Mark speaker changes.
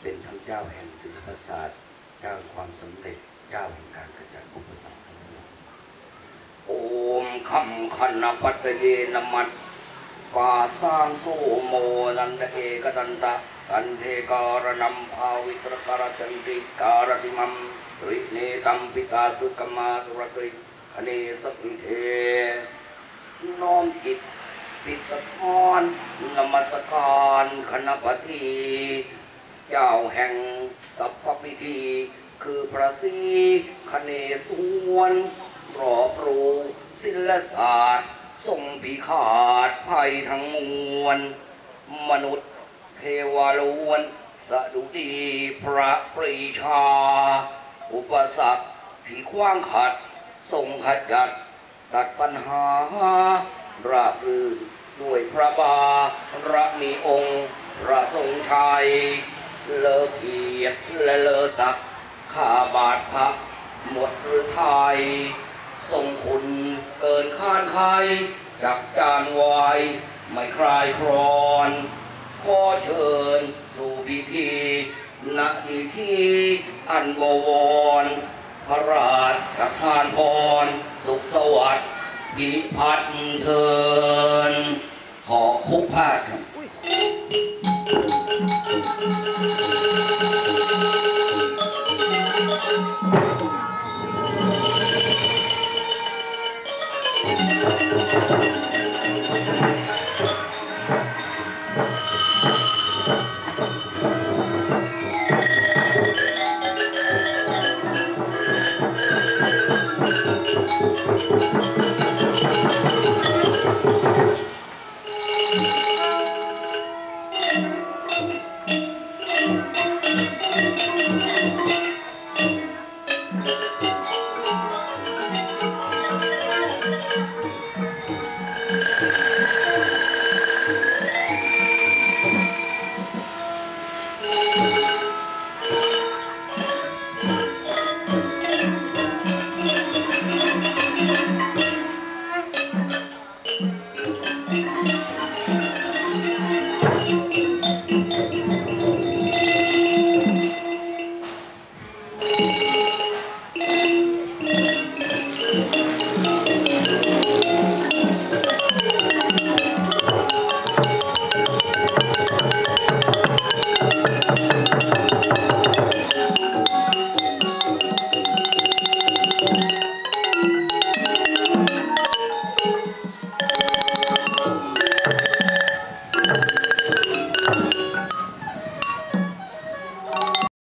Speaker 1: เป็นทั้งเจ้าแห่งศิลปศาสตร์เจ้าความสำเร็จเจ้าแห่งการกระจัดอุปสรรคโอมคำขณปัตเยนมัตปาสร้างโสโมนันเอกดันตะกันเทการนัมภาวิตรการตันติการติมัมริเนตัมปิตาสุกมาตุรติคเนสปิเทน้อมจิตปิดสะท้อนนมัสการคณปฏิ เจ้าแห่งสัพพิธี คือพระศรีคเนศวรรอบรู้ศิลศาสตร์ทรงพิขาดภัยทั้งมวล มนุษย์เทวาล้วนสะดุดีพระปรีชา อุปสรรคที่ขว้างขัดทรงขจัด ตัดปัญหา ราบรื่นด้วยพระบาระมีองค์ พระทรงชัย เลิกเกียรติและเลอศักดิ์ข้าบาทพัก หมดหรือไทยทรงคุณเกินคาดใครจักจานวายไม่คลายครอนขอเชิญสู่พิธีณดีที่อันบวร พระราชทานพร สุขสวัสดิ์พิพัฒน์เทินขอคุกพาดครับ